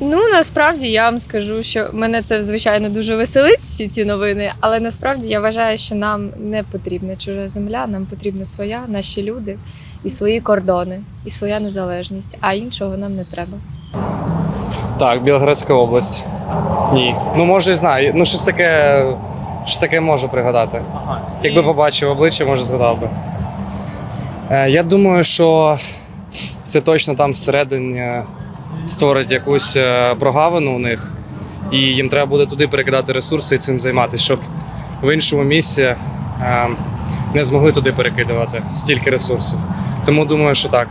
Ну насправді я вам скажу, що мене це звичайно дуже веселить всі ці новини, але насправді я вважаю, що нам не потрібна чужа земля, нам потрібна своя, наші люди і свої кордони, і своя незалежність. А іншого нам не треба. Так, Білградська область. Ні. Ну, може, і знаю. Ну, щось таке, щось таке можу пригадати. Ага. Якби побачив обличчя, може згадав би. Е, я думаю, що це точно там всередині створить якусь е, прогавину у них, і їм треба буде туди перекидати ресурси і цим займатися, щоб в іншому місці е, не змогли туди перекидувати стільки ресурсів. Тому думаю, що так.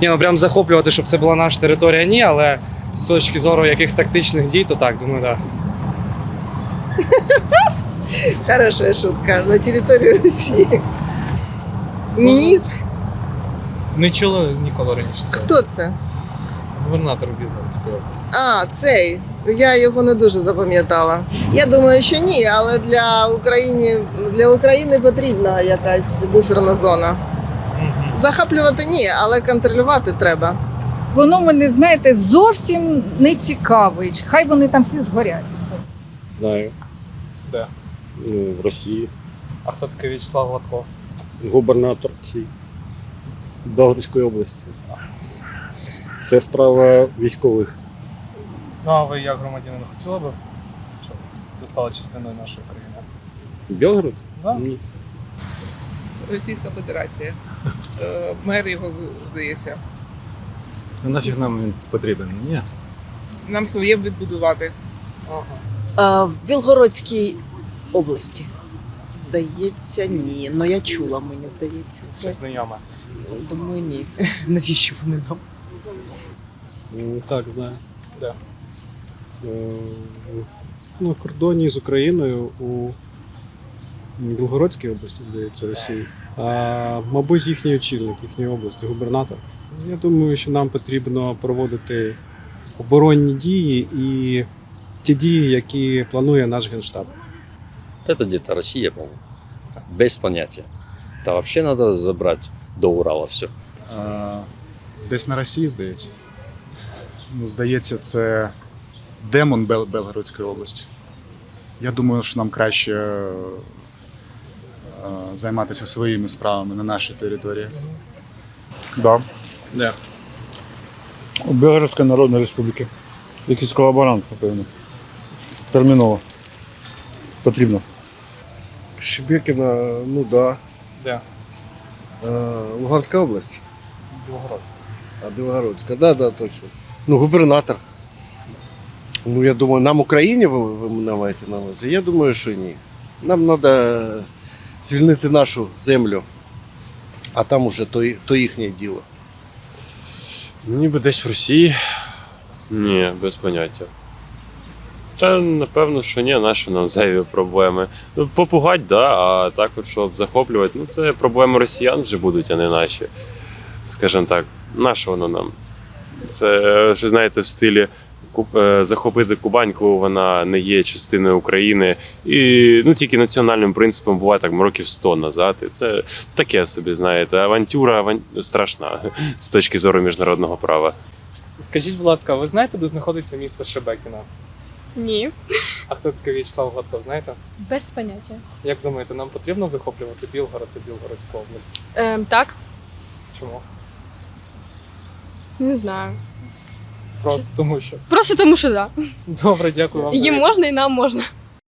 Ні, ну прям захоплювати, щоб це була наша територія, ні, але з точки зору яких тактичних дій, то так, думаю, так. Хорошая шутка. На территории России. Нет. Не чули ніколи раніше. Хто це? Губернатор Білгородської області. А, цей. Я його не дуже запам'ятала. Я думаю, що ні, але для України, для України потрібна якась буферна зона. Захоплювати ні, але контролювати треба. Воно мене, знаєте, зовсім не цікавить. Хай вони там всі згорять. і все. Знаю. Де? Ну, в Росії. А хто такий В'ячеслав Гладков? Губернатор цієї Белгородської області. Це справа військових. Ну а ви як громадянин хотіли би, щоб це стало частиною нашої країни? Белгород? Да? Ні. Російська Федерація. Е, Мер його з- здається. Ну нафіг нам він потрібен? Ні. Нам своє відбудувати. Ага. Е, В Білгородській області. Здається, ні. Ну я чула, мені здається. Щось знайоме. Тому ні. Навіщо вони нам? Так, знаю. Де? На кордоні з Україною у Білгородській області, здається, Росії. А, мабуть, їхній очільник їхньої області, губернатор. Я думаю, що нам потрібно проводити оборонні дії і ті дії, які планує наш генштаб. Это где-то Россия, по-моему. Без понятия. Да вообще надо забрать до Урала все. Десь на Росії, здається. Ну, здається, це демон Бел- Белгородської області. Я думаю, що нам краще е, займатися своїми справами на нашій території. Да. Де? У Білгородської Народної Республіки. Якийсь колаборант, напевно. Терміново. Потрібно. Шебекіна, ну да. Де? Е, Луганська область, Білгородська. А Білгородська, да, да, точно. Ну, губернатор. Ну, я думаю, нам Україні ви, ви маєте на увазі? Я думаю, що ні. Нам треба звільнити нашу землю, а там уже то, то їхнє діло. Ну, ніби десь в Росії. Ні, без поняття. Та напевно, що ні, наші нам зайві проблеми. Ну, попугать, да, а так, от, щоб захоплювати, ну це проблеми росіян вже будуть, а не наші. Скажімо так, наше воно нам. Це, що знаєте, в стилі Ку- е, захопити Кубаньку, вона не є частиною України. І ну, тільки національним принципом буває так років 100 назад. І це таке собі, знаєте, авантюра аван... страшна з точки зору міжнародного права. Скажіть, будь ласка, ви знаєте, де знаходиться місто Шебекіно? Ні, А хто такий В'ячеслав Гладков, знаєте? без поняття. Як думаєте, нам потрібно захоплювати Білгород та Білгородську область? Ем, так, Чому? Не знаю. Просто тому що. Просто тому, що да. Добре, дякую вам. за Їм відповідь. можна і нам можна.